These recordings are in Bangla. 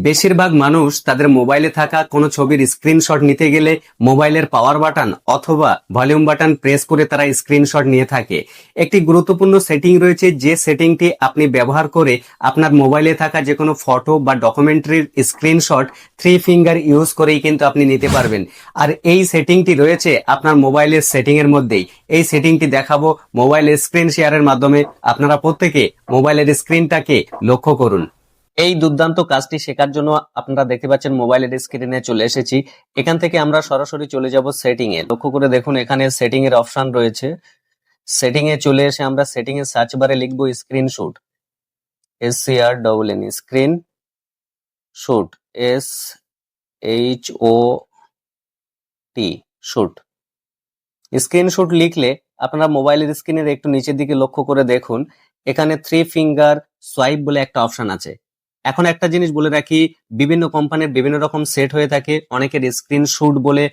বেশিরভাগ মানুষ তাদের মোবাইলে থাকা কোনো ছবির স্ক্রিনশট নিতে গেলে মোবাইলের পাওয়ার বাটন অথবা ভলিউম বাটন প্রেস করে তারা স্ক্রিনশট নিয়ে থাকে। একটি গুরুত্বপূর্ণ সেটিং রয়েছে যে সেটিংটি আপনি ব্যবহার করে আপনার মোবাইলে থাকা যে কোনো ফটো বা ডকুমেন্টারির স্ক্রিনশট থ্রি ফিঙ্গার ইউজ করেই কিন্তু আপনি নিতে পারবেন। আর এই সেটিংটি রয়েছে আপনার মোবাইলের সেটিং এর মধ্যেই। এই সেটিংটি দেখাবো মোবাইলের স্ক্রিন শেয়ারের মাধ্যমে। আপনারা প্রত্যেকে মোবাইলের স্ক্রিনটাকে লক্ষ্য করুন। এই দুর্দান্ত কাজটি শেখার জন্য আপনারা দেখতে পাচ্ছেন মোবাইলের স্ক্রিনে চলে এসেছি। এখান থেকে আমরা সরাসরি চলে যাব সেটিং এ। লক্ষ্য করে দেখুন, এখানে সেটিং এর অপশন রয়েছে। সেটিং এ চলে এসে আমরা সেটিং এর সার্চ বারে লিখব screenshot S C R double N screen shoot S H O T shoot screenshot লিখলে আপনারা মোবাইলের স্ক্রিনের একটু নিচের দিকে লক্ষ্য করে দেখুন, এখানে থ্রি ফিঙ্গার সোয়াইপ বলে একটা অপশন আছে। এখন একটা জিনিস বলে রাখি, বিভিন্ন কোম্পানির বিভিন্ন রকম সেট হয়ে থাকে। অনেকের স্ক্রিনশুট বলে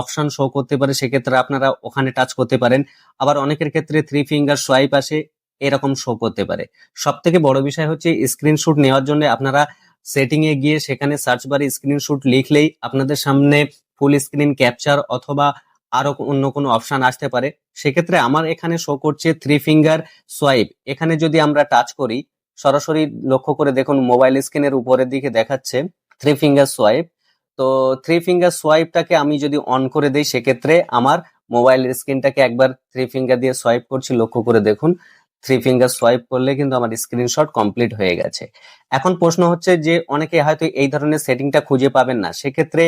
অপশন শো করতে পারে, সেক্ষেত্রে আপনারা ওখানে টাচ করতে পারেন। আবার অনেকের ক্ষেত্রে থ্রি ফিঙ্গার সোয়াইপ আসে, এরকম শো করতে পারে। সব থেকে বড় বিষয় হচ্ছে স্ক্রিনশুট নেওয়ার জন্য আপনারা সেটিং এ গিয়ে সেখানে সার্চ বারে স্ক্রিনশুট লিখলেই আপনাদের সামনে ফুল স্ক্রিন ক্যাপচার অথবা আরও অন্য কোনো অপশন আসতে পারে। সেক্ষেত্রে আমার এখানে শো করছে থ্রি ফিঙ্গার সোয়াইপ এখানে যদি আমরা টাচ করি সরাসরি লক্ষ্য করে দেখুন মোবাইল স্ক্রিনের উপরের দিকে দেখাচ্ছে থ্রি ফিঙ্গার সোয়াইপ তো থ্রি ফিঙ্গার সোয়াইপটাকে আমি যদি অন করে দেই, সেক্ষেত্রে আমার মোবাইল স্ক্রিনটাকে একবার থ্রি ফিঙ্গার দিয়ে সোয়াইপ করছি, লক্ষ্য করে দেখুন থ্রি ফিঙ্গার সোয়াইপ করলে কিন্তু আমার স্ক্রিনশট কমপ্লিট হয়ে গেছে। এখন প্রশ্ন হচ্ছে যে, অনেকে হয়তো এই ধরনের সেটিংটা খুঁজে পাবেন না। সেক্ষেত্রে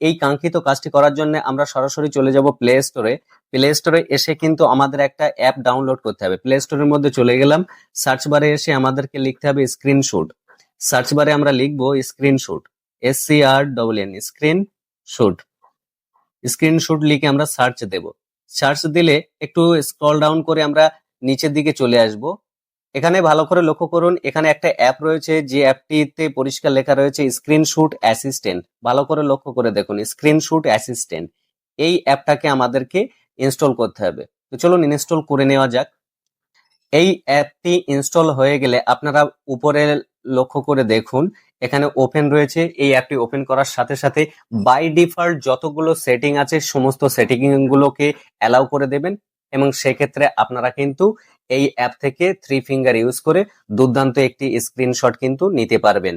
এই কাঙ্ক্ষিত কাজটি করার জন্য আমরা সরাসরি চলে যাব প্লে স্টোরে প্লে স্টোরে এসে কিন্তু আমাদের একটা অ্যাপ ডাউনলোড করতে হবে। প্লে স্টোরের মধ্যে চলে গেলাম। সার্চ বারে এসে আমাদেরকে লিখতে হবে স্ক্রিনশুট সার্চ বারে আমরা লিখব screenshot S C R double N screen shoot screenshot লিখে আমরা সার্চ দেব। সার্চ দিলে একটু স্ক্রল ডাউন করে আমরা নিচের দিকে চলে আসব। এখানে ভালো করে লক্ষ্য করুন, এখানে একটা অ্যাপ রয়েছে, যে অ্যাপটিতে পরিষ্কার লেখা রয়েছে স্ক্রিনশুট অ্যাসিস্ট্যান্ট ভালো করে লক্ষ্য করে দেখুন স্ক্রিনশুট অ্যাসিস্ট্যান্ট এই অ্যাপটাকে আমাদেরকে ইনস্টল করতে হবে। তো চলুন ইনস্টল করে নেওয়া যাক। এই অ্যাপটি ইনস্টল হয়ে গেলে আপনারা উপরে লক্ষ্য করে দেখুন, এখানে ওপেন রয়েছে। এই অ্যাপটি ওপেন করার সাথে সাথে বাই ডিফল্ট যতগুলো সেটিং আছে, সমস্ত সেটিং গুলোকে অ্যালাউ করে দেবেন। এবং সেক্ষেত্রে আপনারা কিন্তু এই অ্যাপ থেকে থ্রি ফিঙ্গার ইউজ করে দুর্দান্ত একটি স্ক্রিনশট কিন্তু নিতে পারবেন।